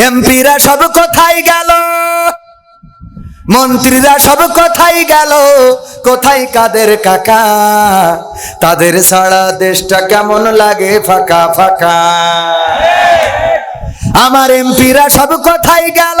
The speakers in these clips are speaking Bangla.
এমপিরা সব কোথায় গেল? মন্ত্রীরা সব কোথায় গেল? কোথায় কাদের কাকা? তাদের সারা দেশটা কেমন লাগে ফাঁকা ফাঁকা? আমার এমপিরা সব কোথায় গেল?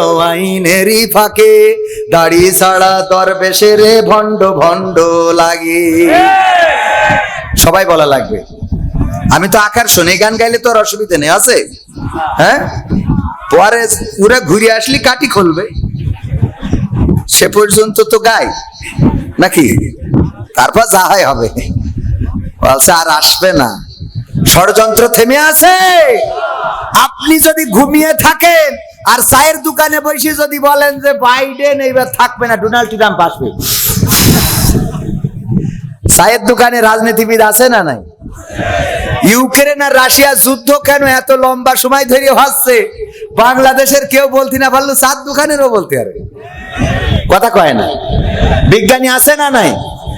আইনেরই ফাঁকে, দাড়ি সারা দরবেশের ভণ্ড ভণ্ড লাগে। সবাই বলা লাগবে। আমি তো আকার শুনে, গান গাইলে তো আর অসুবিধা নেই, আছে? হ্যাঁ? পরে পুরা ঘুরে আসলি কাটি খুলবে। সে পর্যন্ত তো গাই, নাকি? তারপর যা হয় হবে। বলছে, আর আসবে না। ষড়যন্ত্র থেমে আছে। আপনি যদি ঘুমিয়ে থাকেন আর চায়ের দোকানে বসে যদি বলেন যে বাইডেন এইবার থাকবে না, ডোনাল্ড ট্রাম্প আসবে। চায়ের দোকানে রাজনীতিবিদ আছে না নাই? ইউক্রেন আর রাশিয়া যুদ্ধ কেন এত লম্বা সময় ধরে হচ্ছে? বাংলাদেশের কেউ বলতে না পারল চার দোকানেরও বলতে পারবে কথা কয় না। বিজ্ঞানী আছে না নাই?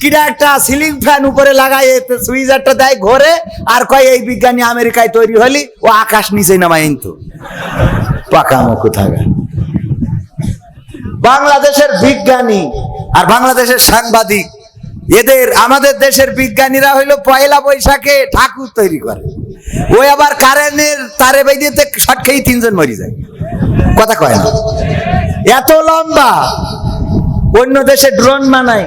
কিরা একটা সিলিং ফ্যান উপরে লাগাই সুইজারটা দেয় ঘরে আর কয়, এই বিজ্ঞানী আমেরিকায় তৈরি হলি, ও আকাশ নিচে নামাই কিন্তু। পাকা মুখ থাকে বাংলাদেশের বিজ্ঞানী আর বাংলাদেশের সাংবাদিক, এদের, আমাদের দেশের বিজ্ঞানীরা হইল পয়লা বৈশাখে ঠাকুর তৈরি করে। ওই আবার কারেন্টের তারে বেঁধেতে শট খেয়ে তিনজন মরি যায়। কথা কয় না। এত লম্বা। অন্য দেশে ড্রোন বানায়।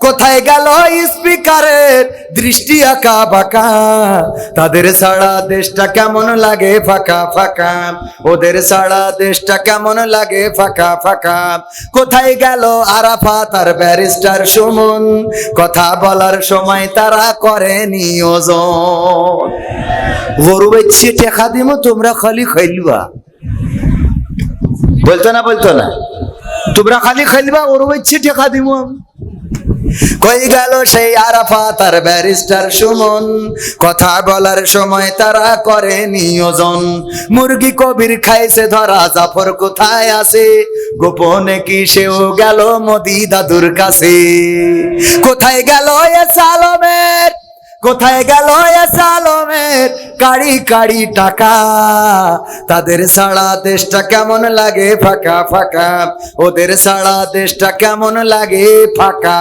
কোথায় গেল স্পিকারের দৃষ্টি আঁকা বাঁকা? তাদের ছাড়া দেশটা কেমন লাগে ফাঁকা ফাঁকা? ওদের ছাড়া দেশটা কেমন লাগে ফাঁকা ফাঁকা? কোথায় গেল আরাফা তার ব্যারিস্টার সুমন? কথা বলার সময় তারা করে নিয়োজন গরু বেচছে টেকা দিমো তোমরা খালি খাইলবা বলতো না বলতো না? তোমরা খালি খাইলবা গরু বেচছে টেকা দিমো আমি কই গেল সেই আরাফা, তার ব্যারিস্টার সুমন? কথা বলার সময় তারা করে নিয়োজন। মুরগি কবির খাইছে ধরা, জাফর কোথায় আছে? গোপনে কি সেও গেল মোদি দাদুর কাছে? কোথায় গেল এ সালমের কোথায় গেল এ সালমের কাড়ি কাড়ি টাকা। তাদের সারা দেশটা কেমন লাগে ফাঁকা ফাঁকা? ওদের সারা দেশটা কেমন লাগে ফাঁকা?